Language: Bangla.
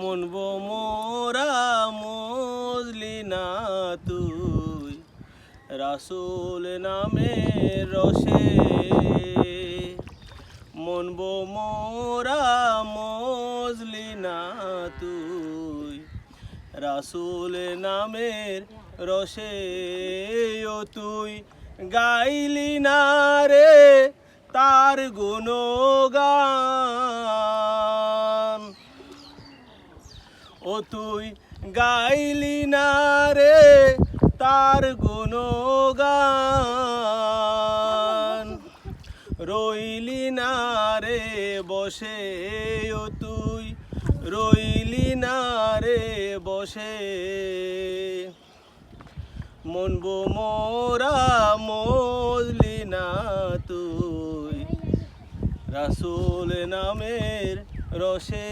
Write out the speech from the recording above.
মনব মোরা মজলি না তুই। রাসুল নামে রসে মনব মোরা মজলি না তুই। রাসুল নামের রসে ও তুই গাইলি না রে, তার গুণগান ও তুই গাইলি না রে তার গুণগান। রইলি না রে বসে ও তুই রইলি না রে বসে। মনব মোরা মজলি না তুই। রাসুল নামের রসে